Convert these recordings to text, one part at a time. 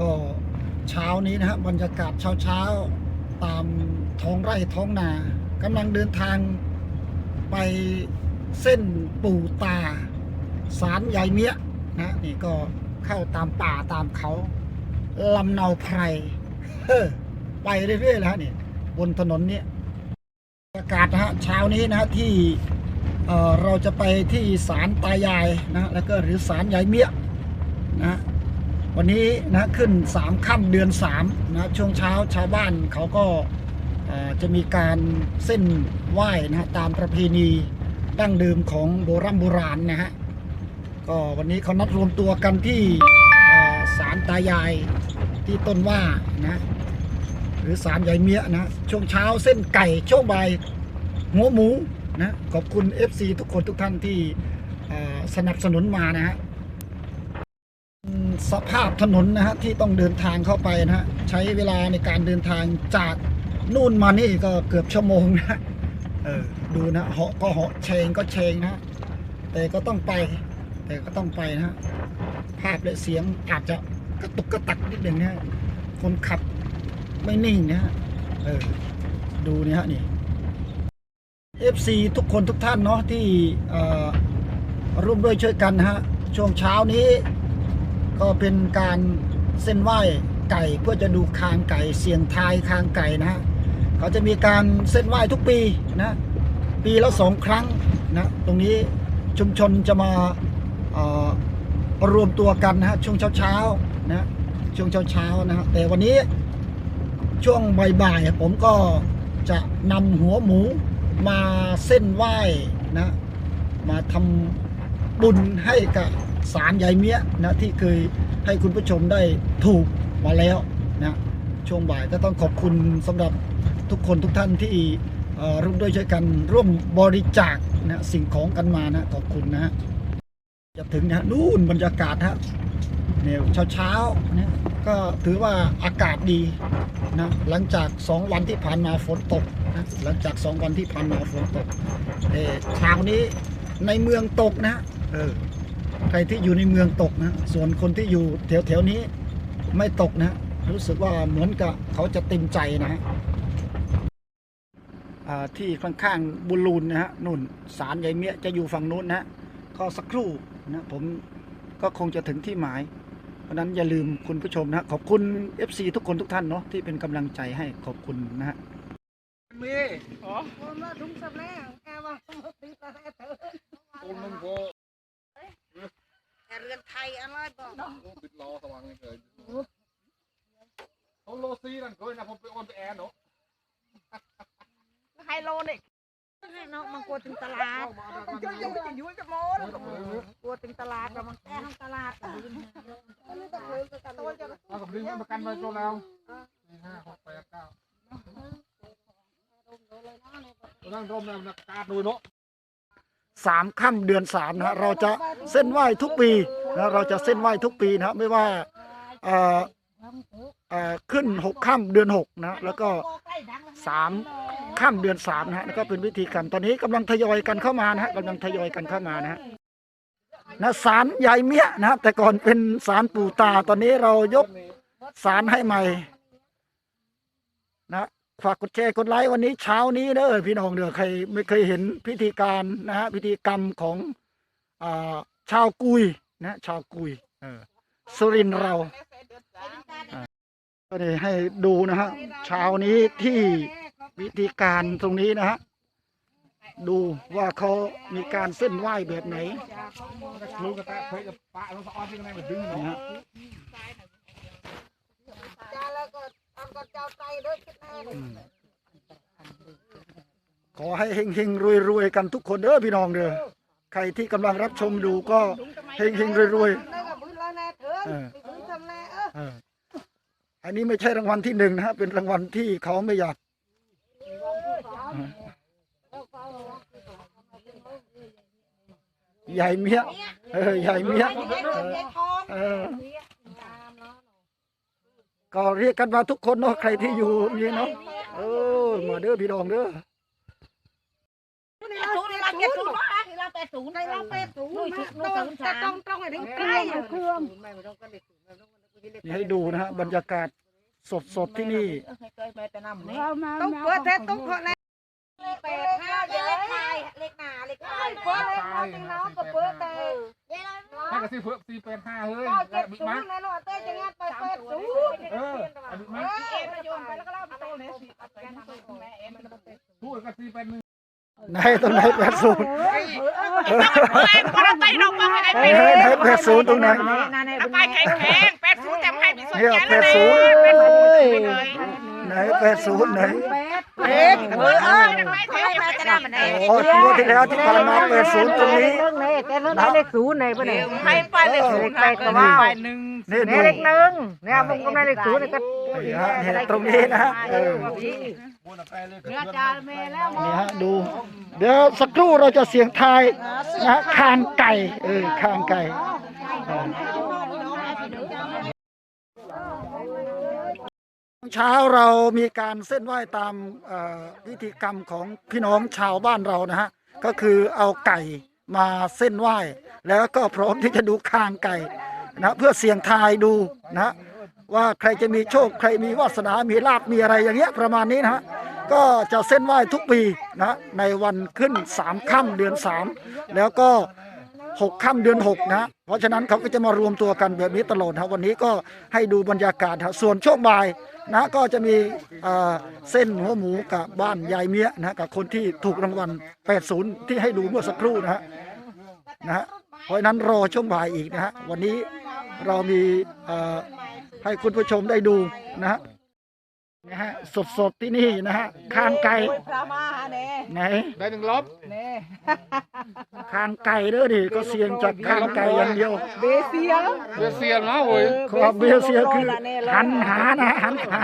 ก็เช้านี้นะฮะบรรยากาศเช้าเช้าๆ ตามท้องไร่ท้องนากำลังเดินทางไปเส้นปู่ตา สารใหญ่เมียนะนี่ก็เข้าตามป่าตามเขาลำเนาไพรเออไปเรื่อยๆแล้วฮะนี่บนถนนเนี้ยบรรยากาศนะฮะเช้านี้นะฮะที่เอ่อเราจะไปที่ศาลตายายนะแล้วก็หรือศาลยายเมียนะ วันนี้นะขึ้นสามค่ำเดือนสามนะช่วงเช้าชาวบ้านเขาก็จะมีการเส้นไหว้นะฮะตามประเพณีดั้งเดิมของโบราณโบราณนะฮะก็วันนี้เขานัดรวมตัวกันที่ศาลตายายที่ต้นว่านะหรือศาลยายเมียนะช่วงเช้าเส้นไก่ช่วงบ่ายหัวหมูนะขอบคุณ FC ทุกคนทุกท่านที่สนับสนุนมานะฮะ สภาพถนนนะฮะที่ต้องเดินทางเข้าไปนะฮะใช้เวลาในการเดินทางจากนู่นมานี่ก็เกือบชั่วโมงนะเออดูนะเหาะก็เหาะเชงก็เชงนะแต่ก็ต้องไป แต่ก็ต้องไปนะฮะภาพและเสียงอาจจะกระตุกกระตักนิดหนึ่งนะคนขับไม่นิ่งนะฮะเออดูนี่ฮะนี่ FC ทุกคนทุกท่านเนาะที่ร่วมด้วยช่วยกันนะฮะช่วงเช้านี้ ก็เป็นการเส้นไหว้ไก่เพื่อจะดูคางไก่เสียงทายคางไก่นะฮะเขาจะมีการเส้นไหว้ทุกปีนะ ปีละสองครั้งนะตรงนี้ชุมชนจะมาเอ่อรวมตัวกันนะฮะช่วงเช้าๆนะช่วงเช้าๆนะฮะแต่วันนี้ช่วงบ่ายๆผมก็จะนำหัวหมูมาเส้นไหว้นะมาทำบุญให้กับ สารยายเมียนะที่เคยให้คุณผู้ชมได้ถูกมาแล้วนะช่วงบ่ายก็ต้องขอบคุณสำหรับทุกคนทุกท่านที่ร่วมด้วยช่วยกันร่วมบริจาคนะสิ่งของกันมานะขอบคุณนะฮะจะถึงนะนู่นบรรยากาศฮะเนี่ยเช้าเช้าๆเนี่ยก็ถือว่าอากาศดีนะหลังจากสองวันที่ผ่านมาฝนตกนะหลังจากสองวันที่ผ่านมาฝนตกเออเช้านี้ในเมืองตกนะเออ ครที่อยู่ในเมืองตกนะ ส่วนคนที่อยู่แถวแถวๆนี้ไม่ตกนะ รู้สึกว่าเหมือนกับเขาจะเต็มใจนะฮะอ่าที่ข้างๆบุญลูนนะฮะนุ่นสารยายเมียจะอยู่ฝั่งนู้นนะฮะก็สักครู่นะผมก็คงจะถึงที่หมาย เพราะฉะนั้นอย่าลืมคุณผู้ชมนะขอบคุณ FC ทุกคนทุกท่านเนาะที่เป็นกำลังใจให้ขอบคุณนะฮะมี Hôm đó đúng sắp lẽ, em vào không có tí ta sẽ thử. ตู นมึงโก Em gần thay ăn ơi bỏ. ปิดรอสว่างเลยเกินเขาโลซีนั่นเกินนะผมไปออนไปแอนเนาะ Hai lô này. Hai nó mà cua từng tà lạt. Cho dù cho vui cái mô đó. Cua từng tà lạt rồi mà cái không tà lạt. Tôi cho nó เอาสำลีมันประกันไว้ตัวแล้วสี่ห้าหกแปดเก้าตัวนั่งร่มนะมันกาดดูเนาะสามค่ำเดือนสามนะฮะเราจะเส้นไหว้ทุกปี นะเราจะเส้นไหว้ทุกปีนะไม่ว่าขึ้นหกค่ำเดือนหกนะแล้วก็สามค่ำเดือนสามนะฮะแล้วก็เป็นวิธีการมตอนนี้กำลังทยอยกันเข้ามานะฮะกำลังทยอยกันเข้ามานะฮะนะสารยายเมียนะแต่ก่อนเป็นสารปู่ตาตอนนี้เรายกสารให้ใหม่นะฝากกดแชร์กดไลค์วันนี้เช้านี้เด้อพี่น้องเด้อใครไม่เคยเห็นพิธีการนะฮะพิธีกรรมของอชาวกุย นะชาวกุยเออสุรินเราก็ได้ให้ดูนะฮะเช้านี้ที่วิธีการตรงนี้นะฮะดูว่าเขามีการเส้นไหว้แบบไหนนี่ฮะขอให้เฮงเฮงรวยรวยๆกันทุกคนเด้อพี่น้องเด้อ ใครที่กำลังรับชมดูก็เฮงเฮงรวยรวย Đây là bữa lo nè thương. Ờ. Bữa thầm nè ơ. ๆเอออันนี้ไม่ใช่รางวัลที่หนึ่งนะฮะเป็นรางวัลที่เขาไม่อยากใหญ่เมียเออใหญ่เมียเออก็เรียกกันมาทุกคนเนาะใครที่อยู่นี่เนาะเออมาเด้อพี่น้องเด้อ Chú đi làm cái chú đó hả? Đi làm cái chú này làm cái chú. Nuôi chú nuôi chú trong trong này đến cái này. นี่ให้ดูนะฮะบรรยากาศสดๆที่นี่ต้องเปิดแต่ต้องเปิดแล้วแปดห้าเยอะเล็กหนาเล็กหนาเปิดเลยเอาจริงน้องก็เปิดแต่ให้กับสี่เพื่อสี่เป็นห้าเฮ้ยก็เจ็ดบิ๊กศูมานย์ในรถเต้จะงั้นไปเปิดศูนย์เออบิ๊กมาเอ็มโยนไปแล้วก็เล่าไปโตเลยสิเอาไปกันแม่เอ็มมันเป็นพูดกับสี่เป็นหนึ่ง ไหนตรงไหนแปดศูนย์พอเราไต่ลงมาให้ไหนไหนแปดศูนย์ตรงไหนไปแข็งแข็งแปดศูนย์แต่ให้มีส่วนเนี่ยแก่แปแล้วดนะศูนย์แปดศูนย์ไปเลยไหนแปดศูนย์ไหนเอ็มเออเออไม่แม่จะได้มันเองโอ้ตัวที่แล้วที่ผ่านมาแปดศูนย์ตรงนี้เรื่องนี้แต่เรื่องเลขศูนย์ในประเด็นให้ไปเลยศูนย์ไปก็ว่าไปหนึ่งนี่ดูเลขหนึ่งเนี่ยผมก็ไม่เลขศูนย์ก็นี่ฮะเนี่ยตรงนี้นะ เออเนื้อจานแม่แล้วนี่ฮะดู เดี๋ยวสักครู่เราจะเสียงทายนะฮะคางไก่เออคางไก่เออเช้าเรามีการเส้นไหว้ตามเอ่อพิธีกรรมของพี่น้องชาวบ้านเรานะฮะก็คือเอาไก่มาเส้นไหว้ แล้วก็พร้อมที่จะดูคางไก่นะเพื่อเสี่ยงทายดูนะ ว่าใครจะมีโชคใครมีวาสนามีลาบมีอะไรอย่างเงี้ยประมาณนี้นะฮะก็จะเส้นไหว้ทุกปีนะในวันขึ้นสามค่ำเดือนสามแล้วก็หกค่ำเดือนหกนะเพราะฉะนั้นเขาก็จะมารวมตัวกันแบบนี้ตลอดนะวันนี้ก็ให้ดูบรรยากาศฮะส่วนช่วงบ่ายนะก็จะมีเส้นหัวหมูกับบ้านยายเมียนะกับคนที่ถูกรางวัล 80 ที่ให้ดูเมื่อสักครู่นะฮะนะฮะเพราะฉะนั้นรอช่วงบ่ายอีกนะฮะวันนี้เรามีอ ให้คุณผู้ชมได้ดูนะฮะนะฮะสดๆที่นี่นะฮะคางไก่พระมาเน่ไหนได้หนึ่งลบเน่คางไก่เด้อดิก็เสียงจากคางไก่อย่างเดียว เบเซียเดือดเสียนนะโว้ยความเบียเสียคือหันหานะฮะหันหา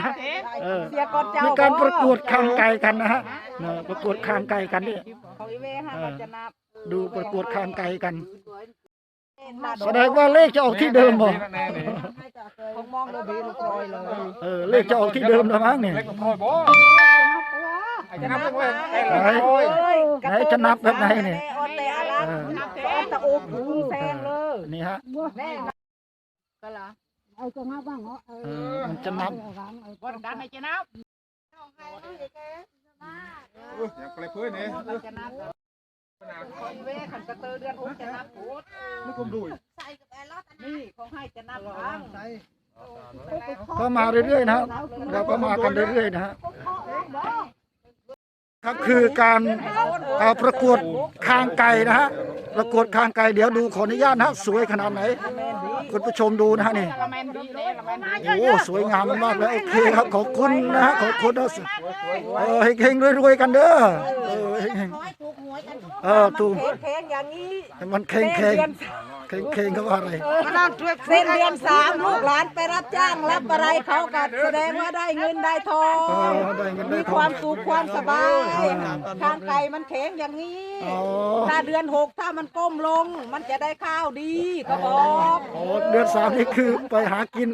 เออเสียก่อนเจ้ามีมีการประกวดคางไก่กันนะฮะเออประกวดคางไก่กันนี่ของอีเวฮะมันจะนับดูประกวดคางไก่กัน แสดงว่าเลขจะออกที่เดิมบ่ของมองเลยบีลูกรอยเลยเออเลขจะออกที่เดิมแล้วมั้งเนี่ย เล็กกับพอยบ่ไอ้จะนับต้องเล่นไอ้ไหน โอ้ยไหนจะนับแบบไหนเนี่ย ออนเตอารักออนตะโอบหูแซงเลยนี่ฮะแน่ก็ละเออมันจะนับวันดันให้เจ้าน้าอย่าไปเพื่อนเนี่ยมันจะนับ ของอีเวขันกระเตอเดือนหกจะนับโคตรนี่ผมดูนี่ของให้จะนับบ้างก็มาเรื่อยๆนะเราก็มากันเรื่อยๆนะฮะครับคือการเอ่อประกวดคางไก่นะฮะประกวดคางไก่เดี๋ยวดูขออนุญาตนะฮะสวยขนาดไหนคุณผู้ชมดูนะฮะนี่โอ้สวยงามมากเลยโอเคครับขอบคุณนะฮะขอบคุณนะเออเฮงๆรวยๆกันเด้อเออเฮงๆ เออถูกแข็งอย่างนี้มันเข่งเข่งเข่งเข่งเขาว่าอะไรเส้นเดือนสามลูกหลานไปรับจ้างรับอะไรเขาก็แสดงว่าได้เงินได้ทอเองอได้เงินได้มีทคอวางมสุขความสบายทางไก่มันแข็งอย่างนี้อ๋อถ้าเดือนหกถ้ามันก้มลง มันจะได้ข้าวดีก็บอกโอ้เดือนสามนี่คือไปหากิน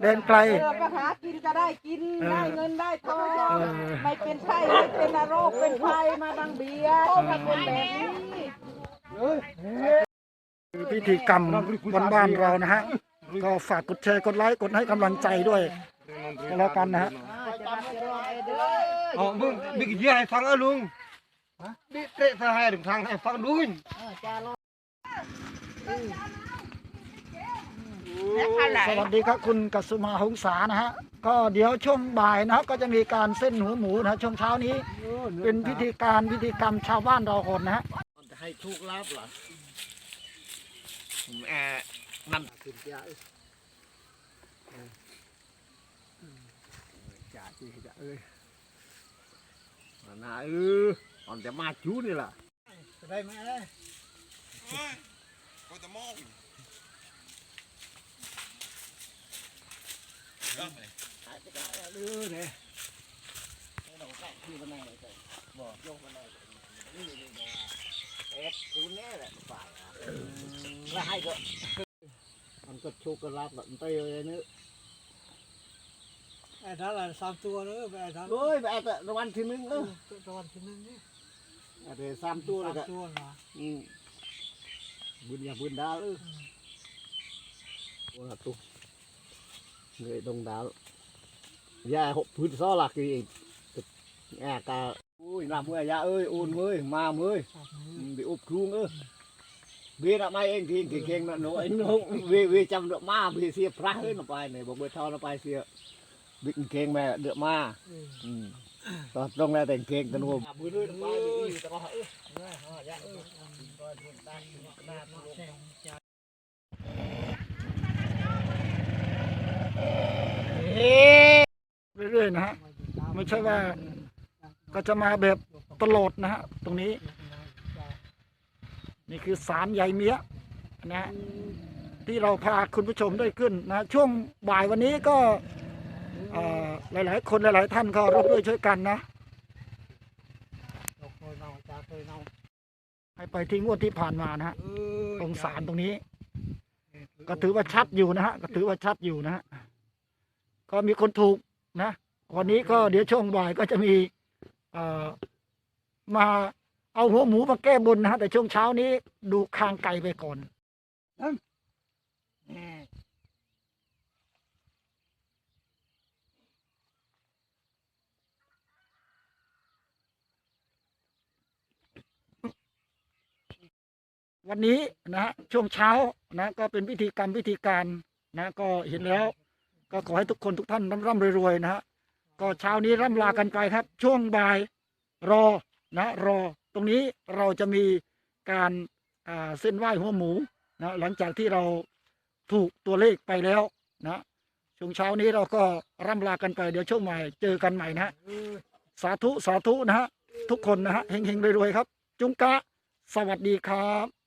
แดนไกล เออไปหากินก็ได้กินเออ ได้เงินได้ทองเออไม่เป็นไข้ไม่เป็นโรคเป็นไฟมาดังเบียร์ถ้าเป็นแบบนี้คือพิธีกรรมบ้านๆเรานะฮะ ก็ฝากกดแชร์กดไลค์กดให้กำลังใจด้วยก็แล้วกันนะฮะ อ๋อมึงมีกี่เยี่ยให้ฟังเออลุงนี่เตะทหารถึงทางให้ฟังด้วย สวัสดีครับคุณกัสมาหงษานะฮะก็เดี๋ยวช่วงบ่ายนะฮะก็จะมีการเส้นหัวหมูนะฮะช่วงเช้านี้ เป็นพิธีการพิธีกรรมชาวบ้านเราคนนะฮะจะให้โชคลาภเหรอผมแอบนั่นขึ้นเจ้าจ่าจีจ่าเอ้ยน่าเออตอนจะมาจูนี่ล่ะได้ไหมเออ เนี่ยแล้วให้ก็มันก็โชคก็รับแบบเตยเลยนื้อไอ้ท่านละสามตัวเนอะไอ้ท่านเฮ้ยแบบรางวัลที่หนึ่งเออตะวันที่หนึ่งนี่แต่สามตัวแล้วสามก็ตัวนะอืมบุญอย่าบุญดาเออโอ้ตัว người đông đá dạ hộ phun gió là cái nghe cả ui làm mưa dạ ơi ôn ơi mà ơi bị ốp khuông ơ vì là mai anh thì thì kênh nó nó anh không vì vì chăm được ma vì xia phá hơi nó bài này bộ bơi thao nó bài xia bị kênh mà được ma ừ còn trong này thành kênh tân hôm bữa nữa nó bài bị tao hỏi dạ ơi เรื่อยๆ นะฮะไม่ใช่ว่าก็จะมาแบบตลอดนะฮะตรงนี้ นี่คือสารใยเมียนะฮะที่เราพาคุณผู้ชมได้ขึ้นนะช่วงบ่ายวันนี้ก็หลาย ๆ คนหลาย ๆ ท่านก็ร่วมด้วยช่วยกันนะให้ไปที่งวดที่ผ่านมานะฮะตรงสารตรงนี้ ก็ถือว่าชัดอยู่นะฮะก็ถือว่าชัดอยู่นะฮะก็มีคนถูกนะ วันนี้ก็เดี๋ยวช่วงบ่ายก็จะมีเอ่อมาเอาหัวหมูมาแก้บนนะฮะแต่ช่วงเช้านี้ดูคางไก่ไปก่อนวันนี้นะฮะช่วงเช้านะ ก็เป็นพิธีกรรมพิธีการนะ ก็เห็นแล้ว ก็ขอให้ทุกคนทุกท่านร่ำร่ำรวยๆนะฮะ ก็เช้านี้ร่ำลากันไปครับ ช่วงบ่ายรอนะรอ ตรงนี้เราจะมีการเส้นไหว้หัวหมูนะหลังจากที่เราถูกตัวเลขไปแล้วนะช่วงเช้านี้เราก็ร่ำลากันไปเดี๋ยวช่วงใหม่เจอกันใหม่นะฮะสาธุสาธุนะฮะทุกคนนะฮะเฮงๆรวยๆครับ จุงกะ สวัสดีครับ